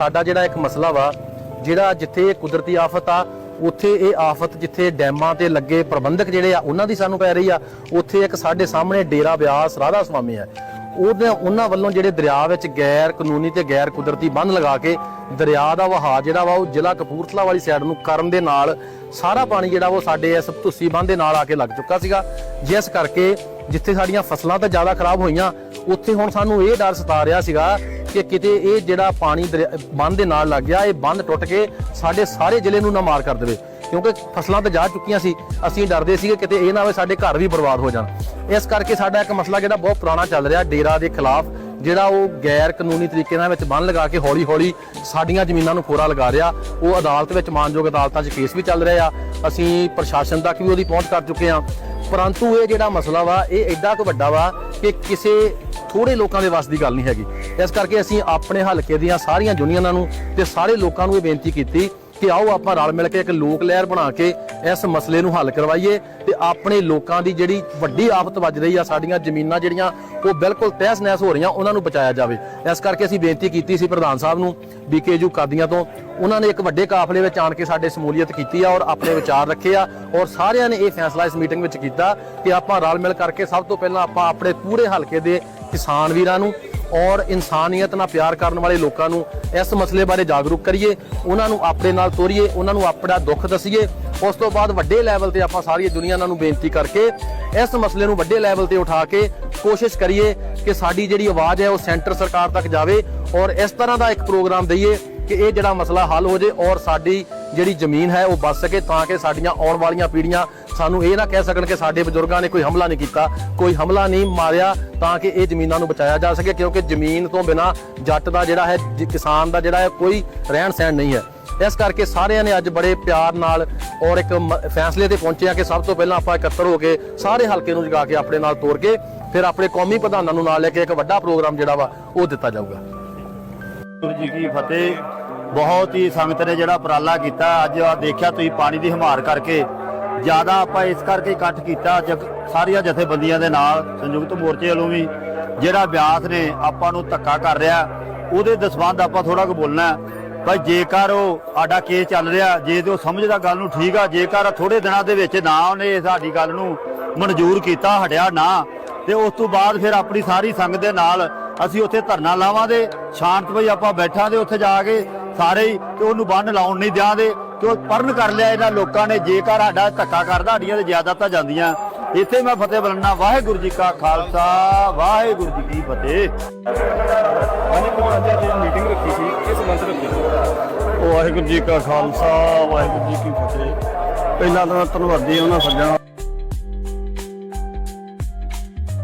ਸਾਡਾ ਜਿਹੜਾ ਇੱਕ ਮਸਲਾ ਵਾ, ਜਿਹੜਾ ਜਿੱਥੇ ਕੁਦਰਤੀ ਆਫਤ ਆ, ਉੱਥੇ ਇਹ ਆਫਤ ਜਿੱਥੇ ਡੈਮਾਂ ਤੇ ਲੱਗੇ ਪ੍ਰਬੰਧਕ ਜਿਹੜੇ ਆ, ਉਹਨਾਂ ਦੀ ਸਾਨੂੰ ਪੈ ਰਹੀ ਆ। ਉੱਥੇ ਇੱਕ ਸਾਡੇ ਸਾਹਮਣੇ ਡੇਰਾ ਬਿਆਸ ਰਾਧਾ ਸੁਆਮੀ ਹੈ। ਉਹਦੇ ਉਹਨਾਂ ਵੱਲੋਂ ਜਿਹੜੇ ਦਰਿਆ ਵਿੱਚ ਗੈਰ ਕਾਨੂੰਨੀ ਤੇ ਗੈਰ ਕੁਦਰਤੀ ਬੰਨ ਲਗਾ ਕੇ ਦਰਿਆ ਦਾ ਵਹਾਅ ਜਿਹੜਾ ਵਾ, ਉਹ ਜ਼ਿਲ੍ਹਾ ਕਪੂਰਥਲਾ ਵਾਲੀ ਸਾਈਡ ਨੂੰ ਕਰਨ ਦੇ ਨਾਲ ਸਾਰਾ ਪਾਣੀ ਜਿਹੜਾ ਉਹ ਸਾਡੇ ਇਸ ਧੁੱਸੀ ਬੰਨ ਦੇ ਨਾਲ ਆ ਕੇ ਲੱਗ ਚੁੱਕਾ ਸੀਗਾ। ਜਿਸ ਕਰਕੇ ਜਿੱਥੇ ਸਾਡੀਆਂ ਫਸਲਾਂ ਤਾਂ ਜ਼ਿਆਦਾ ਖਰਾਬ ਹੋਈਆਂ, ਉੱਥੇ ਹੁਣ ਸਾਨੂੰ ਇਹ ਡਰ ਸਤਾ ਰਿਹਾ ਸੀਗਾ ਕਿ ਕਿਤੇ ਇਹ ਜਿਹੜਾ ਪਾਣੀ ਦਰਿਆ- ਬੰਨ੍ਹ ਦੇ ਨਾਲ ਲੱਗ ਗਿਆ, ਇਹ ਬੰਦ ਟੁੱਟ ਕੇ ਸਾਡੇ ਸਾਰੇ ਜ਼ਿਲ੍ਹੇ ਨੂੰ ਨਾ ਮਾਰ ਕਰ ਦੇਵੇ। ਕਿਉਂਕਿ ਫਸਲਾਂ ਤਾਂ ਜਾ ਚੁੱਕੀਆਂ ਸੀ, ਅਸੀਂ ਡਰਦੇ ਸੀਗੇ ਕਿਤੇ ਇਹ ਨਾ ਹੋਵੇ ਸਾਡੇ ਘਰ ਵੀ ਬਰਬਾਦ ਹੋ ਜਾਣ। ਇਸ ਕਰਕੇ ਸਾਡਾ ਇੱਕ ਮਸਲਾ ਜਿਹੜਾ ਬਹੁਤ ਪੁਰਾਣਾ ਚੱਲ ਰਿਹਾ ਡੇਰਾ ਦੇ ਖਿਲਾਫ, ਜਿਹੜਾ ਉਹ ਗੈਰ ਕਾਨੂੰਨੀ ਤਰੀਕੇ ਨਾਲ ਵਿੱਚ ਬੰਨ ਲਗਾ ਕੇ ਹੌਲੀ ਹੌਲੀ ਸਾਡੀਆਂ ਜ਼ਮੀਨਾਂ ਨੂੰ ਫੋਰਾ ਲਗਾ ਰਿਹਾ। ਉਹ ਅਦਾਲਤ ਵਿੱਚ ਮਾਨਯੋਗ ਅਦਾਲਤਾਂ 'ਚ ਕੇਸ ਵੀ ਚੱਲ ਰਿਹਾ ਅਸੀਂ ਪ੍ਰਸ਼ਾਸਨ ਤੱਕ ਵੀ ਉਹਦੀ ਪਹੁੰਚ ਕਰ ਚੁੱਕੇ ਹਾਂ। ਪਰੰਤੂ ਇਹ ਜਿਹੜਾ ਮਸਲਾ ਵਾ, ਇਹ ਐਡਾ ਕੁ ਵੱਡਾ ਵਾ ਕਿ ਕਿਸੇ ਥੋੜੇ ਲੋਕਾਂ ਦੇ ਵੱਸ ਦੀ ਗੱਲ ਨਹੀਂ ਹੈਗੀ। ਇਸ ਕਰਕੇ ਅਸੀਂ ਆਪਣੇ ਹਲਕੇ ਦੀਆਂ ਸਾਰੀਆਂ ਯੂਨੀਅਨਾਂ ਨੂੰ ਤੇ ਸਾਰੇ ਲੋਕਾਂ ਨੂੰ ਇਹ ਬੇਨਤੀ ਕੀਤੀ ਕਿ ਆਓ ਆਪਾਂ ਰਲ ਮਿਲ ਕੇ ਇੱਕ ਲੋਕ ਲਹਿਰ ਬਣਾ ਕੇ ਇਸ ਮਸਲੇ ਨੂੰ ਹੱਲ ਕਰਵਾਈਏ ਤੇ ਆਪਣੇ ਲੋਕਾਂ ਦੀ ਜਿਹੜੀ ਵੱਡੀ ਆਫਤ ਵੱਜ ਰਹੀ ਆ, ਸਾਡੀਆਂ ਜ਼ਮੀਨਾਂ ਜਿਹੜੀਆਂ, ਉਹ ਬਿਲਕੁਲ ਤਹਿਸ ਨਹਿਸ ਹੋ ਰਹੀਆਂ, ਉਹਨਾਂ ਨੂੰ ਬਚਾਇਆ ਜਾਵੇ। ਇਸ ਕਰਕੇ ਅਸੀਂ ਬੇਨਤੀ ਕੀਤੀ ਸੀ ਪ੍ਰਧਾਨ ਸਾਹਿਬ ਨੂੰ ਬੀਕੇਯੂ ਕਾਦੀਆਂ ਤੋਂ, ਉਹਨਾਂ ਨੇ ਇੱਕ ਵੱਡੇ ਕਾਫਲੇ ਵਿੱਚ ਆਣ ਕੇ ਸਾਡੇ ਸਮੂਲੀਅਤ ਕੀਤੀ ਆ ਔਰ ਆਪਣੇ ਵਿਚਾਰ ਰੱਖੇ ਆ ਔਰ ਸਾਰਿਆਂ ਨੇ ਇਹ ਫੈਸਲਾ ਇਸ ਮੀਟਿੰਗ ਵਿੱਚ ਕੀਤਾ ਕਿ ਆਪਾਂ ਰਲ ਮਿਲ ਕਰਕੇ ਸਭ ਤੋਂ ਪਹਿਲਾਂ ਆਪਾਂ ਆਪਣੇ ਪੂਰੇ ਹਲਕੇ ਦੇ ਕਿਸਾਨ ਵੀਰਾਂ ਨੂੰ ਔਰ ਇਨਸਾਨੀਅਤ ਨਾਲ ਪਿਆਰ ਕਰਨ ਵਾਲੇ ਲੋਕਾਂ ਨੂੰ ਇਸ ਮਸਲੇ ਬਾਰੇ ਜਾਗਰੂਕ ਕਰੀਏ, ਉਹਨਾਂ ਨੂੰ ਆਪਣੇ ਨਾਲ ਤੋਰੀਏ, ਉਹਨਾਂ ਨੂੰ ਆਪਣਾ ਦੁੱਖ ਦਸੀਏ। ਉਸ ਤੋਂ ਬਾਅਦ ਵੱਡੇ ਲੈਵਲ ਤੇ ਆਪਾਂ ਸਾਰੀ ਦੁਨੀਆ ਨੂੰ ਬੇਨਤੀ ਕਰਕੇ ਇਸ ਮਸਲੇ ਨੂੰ ਵੱਡੇ ਲੈਵਲ ਤੇ ਉਠਾ ਕੇ ਕੋਸ਼ਿਸ਼ ਕਰੀਏ ਕਿ ਸਾਡੀ ਜਿਹੜੀ ਆਵਾਜ਼ ਹੈ ਉਹ ਸੈਂਟਰ ਸਰਕਾਰ ਤੱਕ ਜਾਵੇ ਔਰ ਇਸ ਤਰ੍ਹਾਂ ਦਾ ਇੱਕ ਪ੍ਰੋਗਰਾਮ ਦਈਏ ਕਿ ਇਹ ਜਿਹੜਾ ਮਸਲਾ ਹੱਲ ਹੋ ਜੇ ਔਰ ਸਾਡੀ ਜਿਹੜੀ ਜ਼ਮੀਨ ਹੈ ਉਹ ਬਚ ਸਕੇ ਤਾਂ ਕਿ ਸਾਡੀਆਂ ਆਉਣ ਵਾਲੀਆਂ ਪੀੜ੍ਹੀਆਂ ਸਾਨੂੰ ਇਹ ਨਾ ਕਹਿ ਸਕਣ ਕਿ ਸਾਡੇ ਬਜ਼ੁਰਗਾਂ ਨੇ ਕੋਈ ਹਮਲਾ ਨਹੀਂ ਕੀਤਾ, ਕੋਈ ਹਮਲਾ ਨਹੀਂ ਮਾਰਿਆ ਤਾਂ ਕਿ ਇਹ ਜ਼ਮੀਨਾਂ ਨੂੰ ਬਚਾਇਆ ਜਾ ਸਕੇ ਕਿਉਂਕਿ ਜ਼ਮੀਨ ਤੋਂ ਬਿਨਾ ਜੱਟ ਦਾ ਜਿਹੜਾ ਹੈ ਕਿਸਾਨ ਦਾ ਜਿਹੜਾ ਹੈ ਕੋਈ ਰਹਿਣ ਸਹਿਣ ਨਹੀਂ ਹੈ। ਇਸ ਕਰਕੇ ਸਾਰਿਆਂ ਨੇ ਅੱਜ ਬੜੇ ਪਿਆਰ ਨਾਲ ਔਰ ਇੱਕ ਮ- ਫੈਸਲੇ ਤੇ ਪਹੁੰਚੇ ਆ ਕਿ ਸਭ ਤੋਂ ਪਹਿਲਾਂ ਆਪਾਂ ਇਕੱਤਰ ਹੋ ਕੇ ਸਾਰੇ ਹਲਕੇ ਨੂੰ ਜਗਾ ਕੇ ਆਪਣੇ ਨਾਲ ਤੋਰ ਕੇ ਫਿਰ ਆਪਣੇ ਕੌਮੀ ਪ੍ਰਧਾਨਾਂ ਨੂੰ ਨਾਲ ਲੈ ਕੇ ਇੱਕ ਵੱਡਾ ਪ੍ਰੋਗਰਾਮ ਜਿਹੜਾ ਵਾ ਉਹ ਦਿੱਤਾ ਜਾਊਗਾ। ਜੀ ਕੀ ਫਤਿਹ। ਬਹੁਤ ਹੀ ਸੰਗਤ ਨੇ ਜਿਹੜਾ ਉਪਰਾਲਾ ਕੀਤਾ। ਅੱਜ ਆ ਦੇਖਿਆ ਤੁਸੀਂ ਪਾਣੀ ਦੀ ਹਮਾਰ ਕਰਕੇ। ਜ਼ਿਆਦਾ ਆਪਾਂ ਇਸ ਕਰਕੇ ਇਕੱਠ ਕੀਤਾ, ਜਗ, ਸਾਰੀਆਂ ਜਥੇਬੰਦੀਆਂ ਦੇ ਨਾਲ, ਸੰਯੁਕਤ ਮੋਰਚੇ ਵੱਲੋਂ ਵੀ। ਜਿਹੜਾ ਵਿਆਸ ਨੇ, ਆਪਾਂ ਨੂੰ ਧੱਕਾ ਕਰ ਰਿਹਾ। ਉਹਦੇ ਦਸਵੰਦ ਆਪਾਂ ਥੋੜਾ ਕੁ ਬੋਲਣਾ ਭਾਈ ਜੇਕਰ ਉਹ ਸਾਡਾ ਕੇਸ ਚੱਲ ਰਿਹਾ, ਜੇ ਤੇ ਉਹ ਸਮਝਦਾ ਗੱਲ ਨੂੰ ਠੀਕ ਆ, ਜੇਕਰ ਥੋੜੇ ਦਿਨਾਂ ਦੇ ਵਿੱਚ ਨਾ ਉਹਨੇ ਸਾਡੀ ਗੱਲ ਨੂੰ ਮਨਜ਼ੂਰ ਕੀਤਾ, ਹਟਿਆ ਨਾ, ਤੇ ਉਸ ਤੋਂ ਬਾਅਦ ਫਿਰ ਆਪਣੀ ਸਾਰੀ ਸੰਗਤ ਦੇ ਨਾਲ ਅਸੀਂ ਉੱਥੇ ਧਰਨਾ ਲਾਵਾਂਗੇ। ਸ਼ਾਂਤਮਈ ਆਪਾਂ ਬੈਠਾਂਗੇ ਉੱਥੇ ਜਾ ਕੇ। ਸਾਰੇ ਹੀ ਤੇ ਉਹਨੂੰ ਬੰਨ ਲਾਉਣ ਨਹੀਂ ਦਿਆਂਗੇ ਕਿ ਉਹ ਪਰਨ ਕਰ ਲਿਆ ਇਹਨਾਂ ਲੋਕਾਂ ਨੇ ਜੇਕਰ ਸਾਡਾ ਧੱਕਾ ਕਰਦਾ ਸਾਡੀਆਂ ਤੇ ਜ਼ਿਆਦਾਤਾਂ ਜਾਂਦੀਆਂ। ਇੱਥੇ ਮੈਂ ਫਤਿਹ ਬਲਣਾ ਵਾਹਿਗੁਰੂ ਜੀ ਕਾ ਖਾਲਸਾ ਵਾਹਿਗੁਰੂ ਜੀ ਕੀ ਫਤਿਹ। ਹਾਂਜੀ ਭਗਵਾਨ ਜੀ ਅੱਜ ਮੀਟਿੰਗ ਰੱਖੀ ਸੀ? ਕਿਸ ਮੰਚ ਰੱਖੀ ਸੀ? ਵਾਹਿਗੁਰੂ ਜੀ ਕਾ ਖਾਲਸਾ ਵਾਹਿਗੁਰੂ ਜੀ ਕੀ ਫਤਿਹ। ਪਹਿਲਾਂ ਤਾਂ ਮੈਂ ਧੰਨਵਾਦੀ ਉਹਨਾਂ ਸੱਜਣਾ